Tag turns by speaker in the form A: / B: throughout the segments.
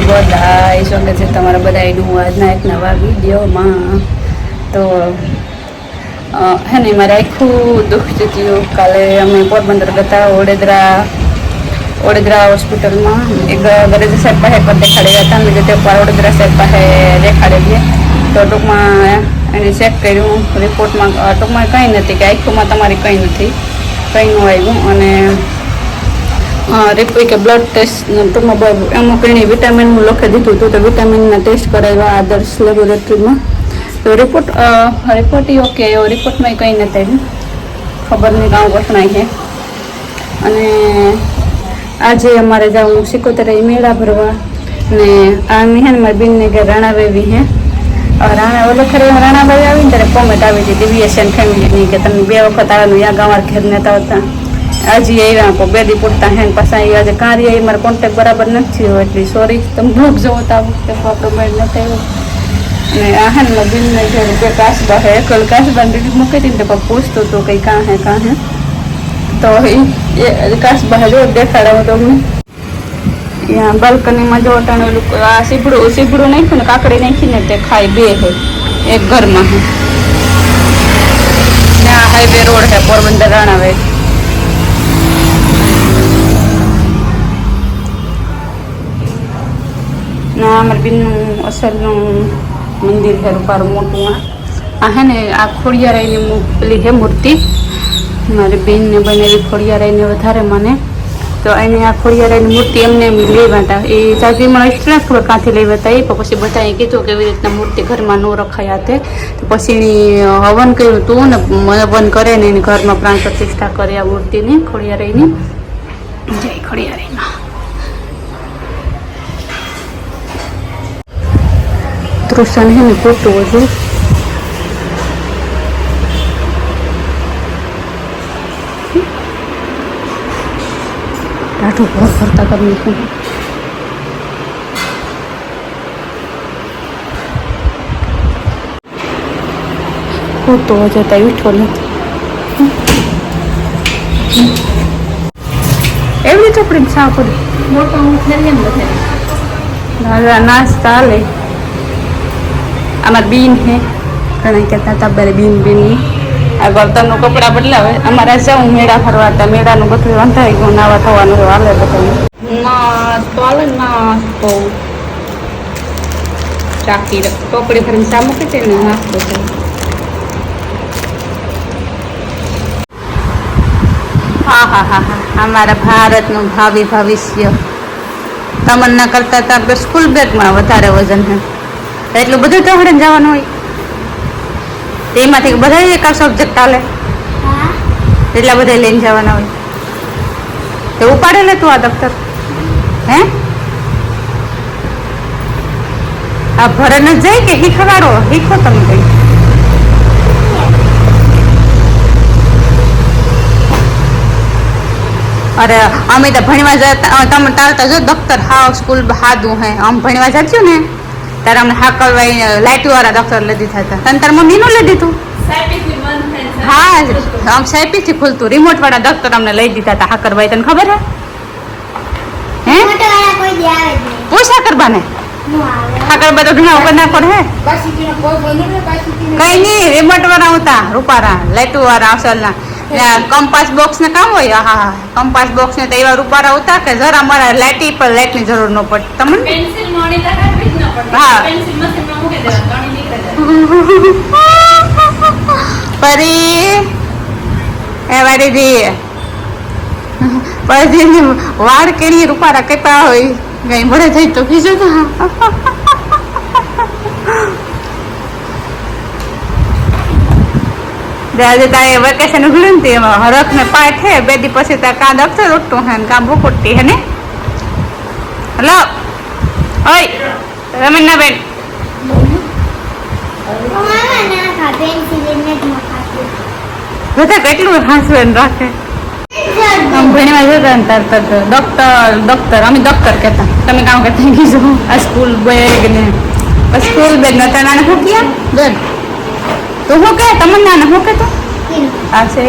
A: છો બધા સ્વાગત છે તમારા બધાનું આજના એક નવા વિડીયોમાં. તો હે ને, મારે આખું દુઃખ થયું કાલે અમે પોરબંદર ગતા વડોદરા વડોદરા હોસ્પિટલમાં. એક ગરજ સાહેબ પાસે પર દેખાડ્યા હતા. મેં તે વડોદરા સાહેબ પાસે દેખાડેલી. તો ટૂંકમાં એને ચેક કર્યું. રિપોર્ટમાં ટૂંકમાં કંઈ નથી કે આખુંમાં તમારી કંઈ નથી. કંઈ ન આવ્યું. અને રિપોર્ટ કે બ્લડ ટેસ્ટ ટૂંકમાં અમુક એની વિટામિનનું લખી દીધું હતું. તો વિટામિનના ટેસ્ટ કરાવ્યા આદર્શ લેબોરેટરીમાં તો રિપોર્ટ રિપોર્ટ ઈ ઓકે આવ્યો રિપોર્ટમાં કંઈ નથી આવ્યું ખબર નહીં કાં વસણાય છે. અને આજે અમારે જવું સિકોતેર મેળા ભરવા ને આ હે ને મારી બેનને કે રાણાવેવી હે અ, રાણા ઓલો ખરે રાણાભાઈ આવીને ત્યારે કોમેન્ટ આવી હતી. દિવ્યસેન ફેમિલીની કે તમે બે વખત આવેલું યા ગામર ઘેર નેતા હોતા. આજે આવ્યા કો બે દી પૂરતા હે ને પાછા એ આજે કાર્ય એ મારો કોન્ટેક્ટ બરાબર નથી થયો એટલે સોરી તમે બ્લોગ જોવો તો આ વખતે આપણો મેળ નથી આવ્યો. અને આ હે ને મારી બેનને ઘેર બે કાસબા હે, એકલ કાસબા ડિલીટ મૂકી હતી ને તો કોઈ પૂછતું હતું કંઈ કાં હે કાં હે. તો એ કાસબા જો દેખાડાવો તો અમને ત્યાં બાલ્કનીમાં જો અટાણે ઓલું આ સીપડું સીપડું નાખ્યું ને, કાકડી નાખીને તે ખાય બે હે, એક ઘરમાં હે. ને આ હાઈવે રોડ હે, પોરબંદર રાણાવે ના, અમારી બેનનું અસલનું મંદિર છે રૂપારું મોટું આ હે ને, આ ખોડિયારાયની મુ- પેલી હે મૂર્તિ. મારી બેનને બનેલી ખોડિયારાયને વધારે મને. તો એને આ ખોડિયારાયની મૂર્તિ એમને એમ લેવા હતા. એ ચાચીમાં ઇഷ്ടને ખબર ક્યાંથી લેવા હતા એ? પછી બધાએ કીધું કે એવી રીતના મૂર્તિ ઘરમાં ન રખાયા તે તો પછી એની હવન કર્યું હતું ને, હવન કરે ને, એની ઘરમાં પ્રાણ પ્રતિષ્ઠા કરે આ મૂર્તિની, ખોડિયારાયની. જય ખોડિયારાયમાં તૃષણ હે ને પોતું હતું ટાઢું ઘર ફરતા કરી નાખ્યું પોતો જતા ઉઠો નથી એવી ચોપડી સા કરી
B: મોટો હું
A: નાસ્તા હાલે અમાર બીન હે ઘણા કહેતા હતા બરે બીન બીન આ ગરતનનું કપડાં બદલાવે. અમારે જવું મેળા ફરવા હતા. મેળાનું બધું રંધાઈ ગયું, નાવા થવાનું હાલે બધું નાસ્તો ના તો ચાકી ટોપડી ભરીને ચા મૂકી છે નાસ્તો હા હા હા હા. અમારા ભારતનું ભાવિ ભવિષ્ય. તમન્ના કરતા તો આપણે સ્કૂલ બેગમાં વધારે વજન છે. એટલું બધું ચોકડે જવાનું હોય. તેમાંથી બધા એક સબ્જેક્ટ ચાલે એટલા બધા લઈને જવાના હોય. તો ઉપાડે લે તું આ દફતર. હે? આ ભરે ન જાય કે શીખવાડો? શીખો તમે કઈ અરે અમે તો ભણવા જતા તમે તારે તો જો દફતર હાવ સ્કૂલ હાદું હે. આમ ભણવા જતું ને ત્યારે અમને હાકલવાઈ લાઇટો વાળા ડોક્ટર લીધી થતા હતા. તને તાર મમ્મીનું લઈ દીધું? હા આમ સાહેબથી ખુલતું. રિમોટ વાળા ડોક્ટર અમને લઈ દીધા હતા હાકરભાઈ તને ખબર હે? હે?
B: પૂછા કોઈ દી આવે જ નહીં.
A: પૂછ હાકરબાને
B: નો આવે.
A: હાકરબા તો ઘણા ઉપર ના હે?
B: કોઈ
A: નહીં રિમોટ વાળા હતા રૂપારા લાઇટો વાળા અસલના. ને કંપાસ બોક્સ ને કામ હોય? હા હા કંપાસ બોક્સ ને તો એવા રૂપારા હતા કે જરા અમારા લાઇટી પર લાઇટની જરૂર ન પડતી તમને?
C: પેન્સિલ મોડી
A: પરી એ વાડીજી પછી વાળ કેરી રૂપારા કપા હોય. કઈ મળે થઈ તો તો આજે તારે વેકેશન ઉઘડ્યું ને એમાં હરખ ને પાઠ હે બે દી પછી તાર કાં દફતર ઉઠતું હે ને કાં ઉઠતી હે ને. હલો. ઓય. રમીના બેન
B: અમારા ના ખા, પેન્સિલ એને જ ન ખાતું.
A: બધા કેટલું હાંસવેન રાખે? આમ ભણવા જતા ને તાર તરત ડોક્ટર ડોક્ટર અમે ડોક્ટર કહેતા. તમે કામ કરતા કીધું આ સ્કૂલ બેગ ને. સ્કૂલ બેગ ને તાર નાના શું ક્યાં બેગ તો શું કહે તમને નાના શું કે તો આ છે.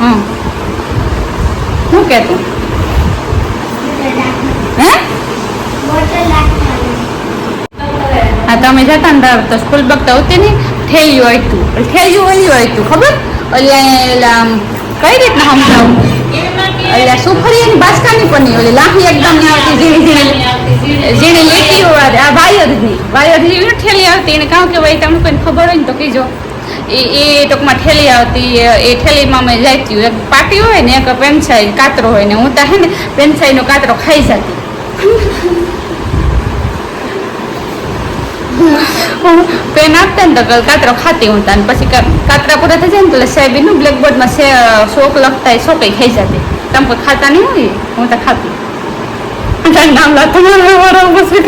A: હમ. શું કે તું
B: બધા દાંત
A: હે
B: બોટલ રાખવાની
A: હા તમે જતા ને તો સ્કૂલ બગતા હોતી ને થેલીઓ હતું થેલીઓ ઓલી હતું ખબર? ઓલી કઈ રીતના સમજાવું? ઓલા અને બાસકાની પણ નહીં ઓલી લાંબી એકદમ નહીં આવતી, ઝીણી ઝીણી ઝીણી હોય આ વાયરની વાયરની ઠેલી આવતી, એને કામ કે ભાઈ તમને કોઈને ખબર હોય ને તો કીજો એ એ ટૂંકમાં ઠેલી આવતી, એ ઠેલીમાં અમે જાતી એક પાટી હોય ને, એક પેનસાઈ, કાતરો હોય ને, હું તો હે ને, પેનસાઈનો કાતરો ખાઈ જતી. પેન આપતા ને તો કાતરો ખાતી હું તાન. પછી કાતરા પૂરા થઈ જાય ને તો સાહેબીનું બ્લેકબોર્ડમાં સે શોક લખતા એ શોકઈ ખાઈ જતી. તમે કોઈ ખાતા નહીં હોય? હું તો ખાતી. નામ લા તમારું મારો પછી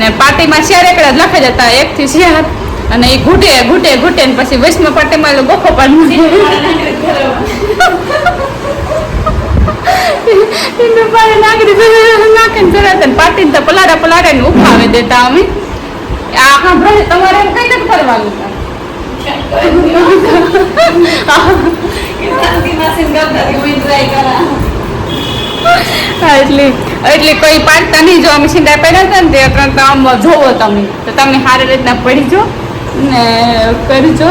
A: ને પાર્ટીમાં શેર એકડા જ લખે જતા એકથી શેર અને એ ઘૂટે ઘૂટે ઘૂટે ને પછી વૈષ્ણવ પાટીમાં ગોખો પાડી. એને ઉફાવે દેતા અમે આ સાંભળો તમારે એમ કઈ નથી કરવાનું એટલે એટલે કોઈ પાડતા નહીં જો અમે સિંડા પડ્યા હતા ને તે ત્રણ આમ જોવો તમે તો તમે સારી રીતના પડીજો ને કરજો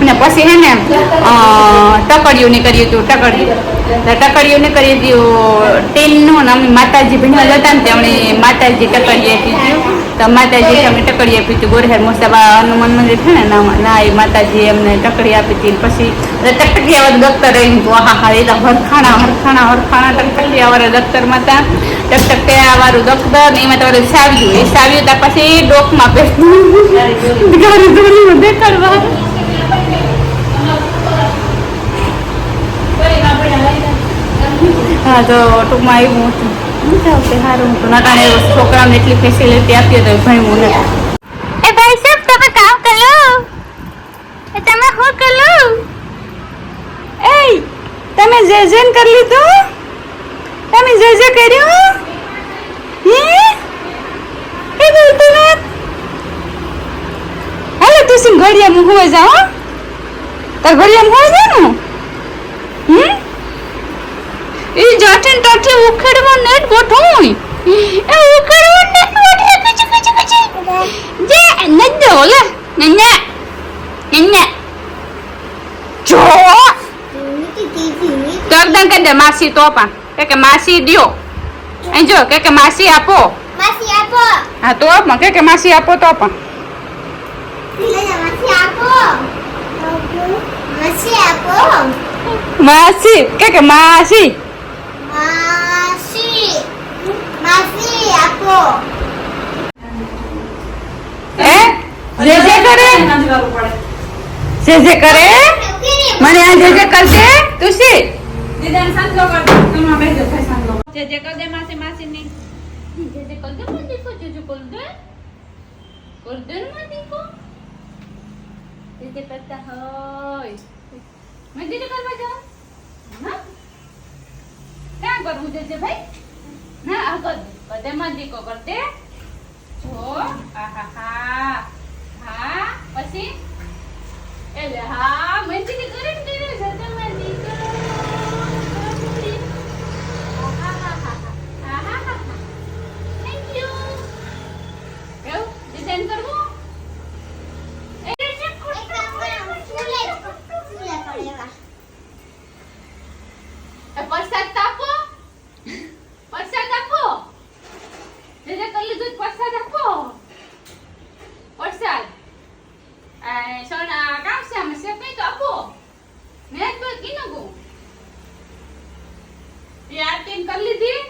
A: ને પછી હે ને ટકડિયું ને હતું ટકડિયું ટકડિયું ને કર્યું હતું ટીનનું અમે માતાજી ભણવા જતા ને તેમણે માતાજી ટકડી આપી હતું. તો માતાજી અમે ટકડી આપી હતી. ગોરહેર મોસાબા હનુમાન મંદિર છે ને, ના એ માતાજી એમને ટકડી આપી હતી. પછી ટકડી આવા દફતર રહી હતું હા હા એ તો હરખાણા હરખાણા હરખાણા ટકડી વાળા દફતરમાં હતા. ટક ટક ટક વાળું દફતર ને એમાં તમારે સાવ્યું. એ સાવ્યું ત્યાં પછી ડોકમાં દોરીમાં દેખાડવા હા તો ટૂંકમાં એવું હતું. મજા આવશે સારું. તો નાટાને છોકરાઓને એટલી ફેસિલિટી આપીએ તો ભણવું એ ભાઈ સાહેબ તમે કામ કરો એ તમે શું કરો એ તમે જે જે કરી લીધું? તમે જે જે કર્યું? હે? એ બોલતું ને હાલો તું સિંહ ઘડિયામાં હોવે જાઓ તાર ઘડિયામાં હોય જાય એ જાઠે ને તાઠે ઉખેડવા નેટ ગોઠવું. એ ઉખેડવા નેટ ગોઠવે કચી કચી કચી જે નદ્દો ઓલે નન્ને નન્ને જો
B: મીઠી તીખી
A: તો એકદમ કહી દે માસી તોપા કે કે માસી દ્યો. અહીં જો કે કે માસી આપો.
B: માસી આપો.
A: હા તો પણ કે કે માસી આપો તો પણ.
B: માસી આપો. માસી આપો
A: માસી કે કે માસી. એ જે જે કરે? જે જે કરે? મને આ જે જે કરશે? તું સાંજો જે જે કર દે માસી માસી ની જે જે કર દે માં દીકો જે જે કર દે. કર દે ને માં દીકો જે જે કરતા હોય. મેં જે જે કરવા જાઉં હા? ક્યાં કરું જે જે ભાઈ? ના આ કર દે માં દીકો કરતે જો આહાહા. હા પછી? એટલે હા મંજી કરે ને કરે છે તે માં દીકો Thank you. કેવું? ડિઝાઇન કરવું? એ એ પ્રસાદ તો આપો. પ્રસાદ આપો. જે જે કરી લીધું એ પ્રસાદ આપો. પ્રસાદ. એ સોના કામ છે આમાં છે કઈ તો આપો. મેં તો કીનું ગો. એ આરતી કરી લીધી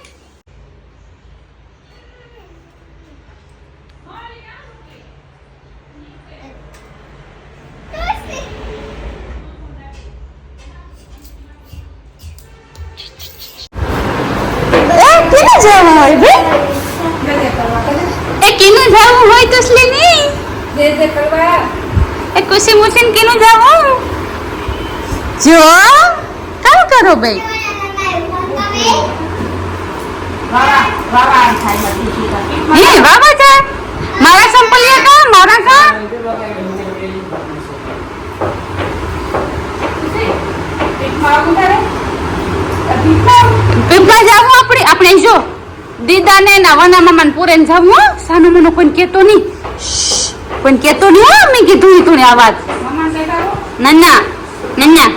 A: એ કિને જવું હોય ભાઈ એ કિને જવું હોય તો સ્લે નહીં એ કુશી મુસીન કેનું જવું જો કામ કરો ભાઈ. બાબા જા મારા સંપલિયા કા મારા કા? પીપળા જાવું આપણે આપણે જો. દીદાને ના વના મામાને પૂરેને જાવું હો સાનો મનો કોઈ કેતો નહીં શ્શ, કોઈ કેતો નહીં હો મેં કીધું ઈ તું આ વાત નન્ના નન્ના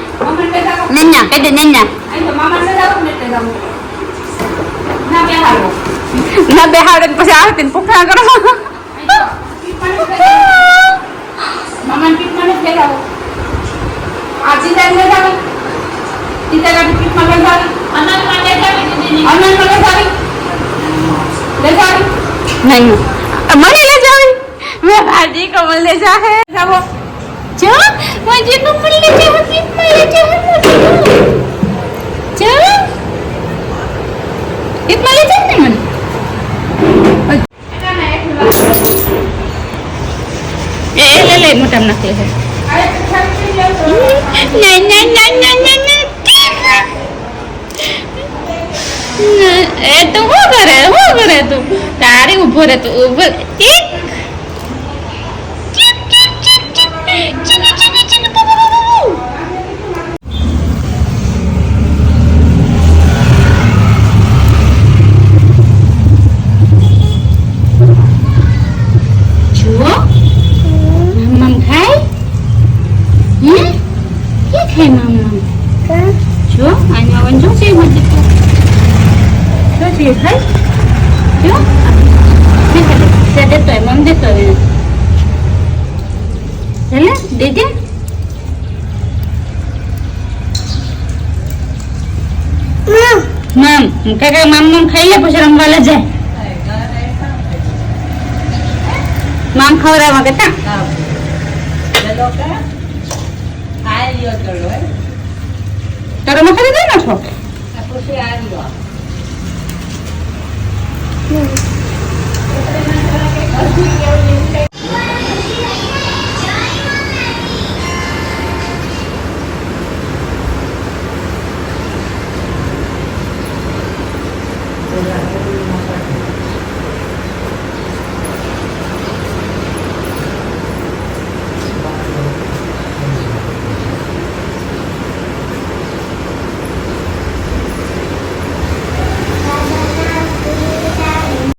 A: નન્ના કહી દે નન્ના ના બેહાડે ને પછી આવતી ને પુખડા કરો
C: મામાને પીઠમાં નથી ફેરાવો. આ સીતાને લઈ જાવી. સીતાને પીઠમાં લઈ જાવી. અનંતમાં લઈ જાવી દીદીને.
A: નહીં મને લે જાવી મે ભાજી કો મલ લે જા હે જાવો જો મુજે કો મલ લે જા હે મલ લે જા હે જો ઇતના લે જા ને મને એ લે લે મોટા
C: નાખ લે હે
A: ના ના ના ના એ તો શું કરે શું કરે તું. તારી ઊભો રહે તું ઊભો કાકા મમ મમ ખાઈ લે પછી રમવા લે જાય મામ ખવડાવવા કરતા તારો મખાઈ દે ને છો